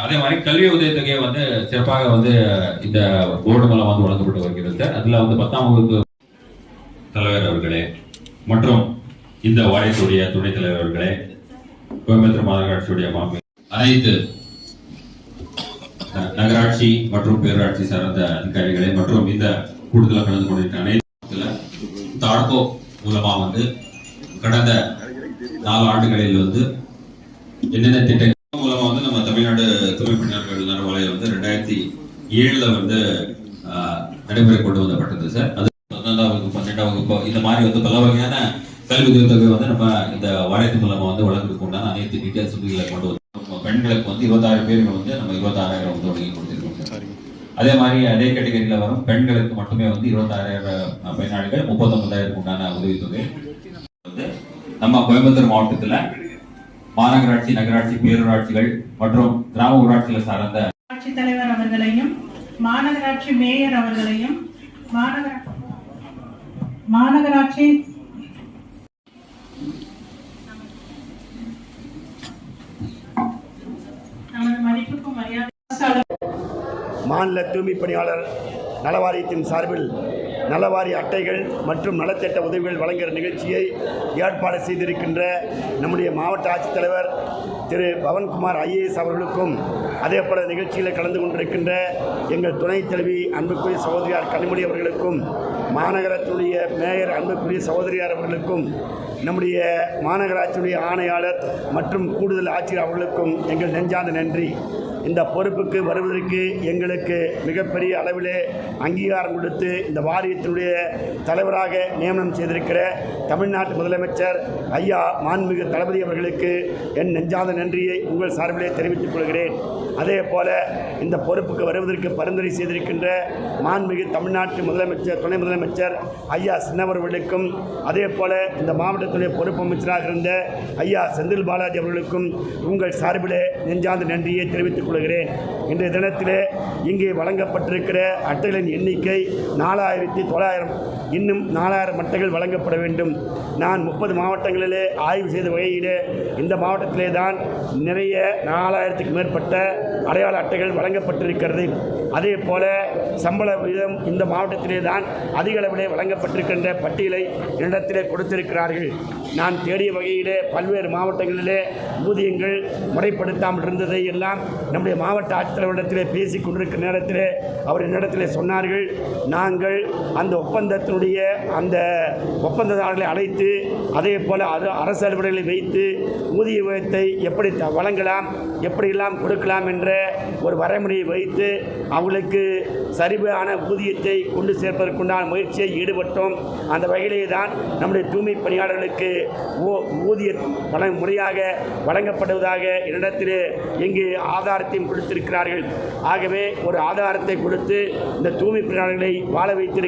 அதே மாதிரி கல்வி உதவித்தொகை வந்து சிறப்பாக வந்து இந்த போர்டு மூலம் வந்து வழங்கப்பட்டு வருகிறது சார். அதுல வந்து பத்தாம் வகுப்பு தலைவர் அவர்களே மற்றும் இந்த வாரியத்துடைய துணைத் தலைவர் அவர்களே கோயம்புத்தூர் மாநகராட்சியுடைய மாண்பு அனைத்து நகராட்சி மற்றும் பேரூராட்சி சார்ந்த அதிகாரிகளே மற்றும் இந்த கூடுதலாக கலந்து கொண்டிருக்க அனைத்து தாழ்கோ மூலமா வந்து கடந்த நாலு ஆண்டுகளில் வந்து என்னென்ன திட்டங்கள் மூலமா வந்து நம்ம தமிழ்நாடு துணை பணியாளர்கள் நலவாலயம் வந்து ரெண்டாயிரத்தி ஏழுல வந்து நடைமுறை கொண்டு வந்தப்பட்டது சார். அது பதினொன்றாம் வகுப்பு பன்னெண்டாம் வகுப்பு இந்த மாதிரி வந்து பல வகையான கல்வி உதவித்தொகை வந்து நம்ம இந்த வாரியத்து மூலமா வந்து வழங்குறதுக்கு உண்டான அனைத்து டீட்டெயில்ஸ் இதுல கொண்டு வந்து பெண்களுக்கு வந்து இருபத்தாறு பேருக்கு வந்து நம்ம இருபத்தாறாயிரம் வந்து வழங்கி கொடுத்திருக்கோம் சார். அதே மாதிரி அதே கேட்டகரியில வரும் பெண்களுக்கு மட்டுமே வந்து இருபத்தாறாயிரம் பயனாளிகள் முப்பத்தொன்பதாயிரத்துக்கு உண்டான உதவித்தொகை. வந்து நம்ம கோயம்புத்தூர் மாவட்டத்துல மாநகராட்சி நகராட்சி பேரூராட்சிகள் மற்றும் கிராம ஊராட்சிகளை சார்ந்த ஆட்சித் தலைவர் அவர்களையும் மாநகராட்சி மேயர் அவர்களையும் மாநகர மாநகராட்சி மதிப்புக்கும் மரியாதை மாநில தூய்மை பணியாளர் நலவாரியத்தின் சார்பில் நலவாரி அட்டைகள் மற்றும் நலத்திட்ட உதவிகள் வழங்குகிற நிகழ்ச்சியை ஏற்பாடு செய்திருக்கின்ற நம்முடைய மாவட்ட ஆட்சித்தலைவர் திரு பவன்குமார் ஐஏஎஸ் அவர்களுக்கும் அதே போல நிகழ்ச்சியில் கலந்து கொண்டிருக்கின்ற எங்கள் துணைத் தலைவி அன்புக்குரிய சகோதரியார் கனிமொழி அவர்களுக்கும் மாநகரத்துடைய மேயர் அன்புக்குரிய சகோதரியார் அவர்களுக்கும் நம்முடைய மாநகராட்சியுடைய ஆணையாளர் மற்றும் கூடுதல் ஆட்சியர் அவர்களுக்கும் எங்கள் நெஞ்சார்ந்த நன்றி. இந்த பொறுப்புக்கு வருவதற்கு எங்களுக்கு மிகப்பெரிய அளவிலே அங்கீகாரம் கொடுத்து இந்த வாரியத்தினுடைய தலைவராக நியமனம் செய்திருக்கிற தமிழ்நாட்டு முதலமைச்சர் ஐயா மாண்புமிகு தளபதி அவர்களுக்கு என் நெஞ்சாத நன்றியை உங்கள் சார்பிலே தெரிவித்துக் கொள்கிறேன். அதே போல இந்த பொறுப்புக்கு வருவதற்கு பரிந்துரை செய்திருக்கின்ற மாண்புமிகு தமிழ்நாட்டு முதலமைச்சர் துணை முதலமைச்சர் ஐயா சின்னவர்களுக்கும் அதே போல இந்த மாவட்ட மாவட்டத்துடைய பொறுப்பு அமைச்சராக இருந்த ஐயா செந்தில் பாலாஜி அவர்களுக்கும் உங்கள் சார்பிலே நெஞ்சார்ந்த நன்றியை தெரிவித்துக் கொள்கிறேன். இன்றைய தினத்திலே இங்கே வழங்கப்பட்டிருக்கிற அட்டைகளின் எண்ணிக்கை நாலாயிரத்தி தொள்ளாயிரம். இன்னும் நாலாயிரம் அட்டைகள் வழங்கப்பட வேண்டும். நான் முப்பது மாவட்டங்களிலே ஆய்வு செய்த வகையிலே இந்த மாவட்டத்திலே தான் நிறைய நாலாயிரத்துக்கு மேற்பட்ட அடையாள அட்டைகள் வழங்கப்பட்டிருக்கிறது. அதே போல சம்பள விகிதம் இந்த மாவட்டத்திலே தான் அதிக அளவிலே வழங்கப்பட்டிருக்கின்ற பட்டியலை என்னிடத்திலே கொடுத்திருக்கிறார்கள். நான் தேடிய வகையிலே பல்வேறு மாவட்டங்களிலே ஊதியங்கள் முறைப்படுத்தாமல் இருந்ததை எல்லாம் நம்முடைய மாவட்ட தலைவரிடத்திலே பேசி கொண்டிருக்கிற நேரத்திலே அவர் என்னிடத்தில் சொன்னார்கள் நாங்கள் அந்த ஒப்பந்தத்தினுடைய அந்த ஒப்பந்ததாரர்களை அழைத்து அதே போல் அது அரசு அலுவலர்களை வைத்து ஊதிய உயர்த்தை எப்படி வழங்கலாம் எப்படியெல்லாம் கொடுக்கலாம் என்ற ஒரு வரைமுறையை வைத்து அவங்களுக்கு சரிவான ஊதியத்தை கொண்டு சேர்ப்பதற்குண்டான முயற்சியை ஈடுபட்டோம். அந்த வகையிலே தான் நம்முடைய தூய்மை பணியாளர்களுக்கு ஊ- ஊதிய பல முறையாக வழங்கப்படுவதாக என்னிடத்தில் இங்கு ஆதாரத்தையும் கொடுத்திருக்கிறார்கள். ஆகவே ஒரு ஆதாரத்தை கொடுத்து இந்த தூய்மை பணியாளர்களை வாழ வைத்திருக்க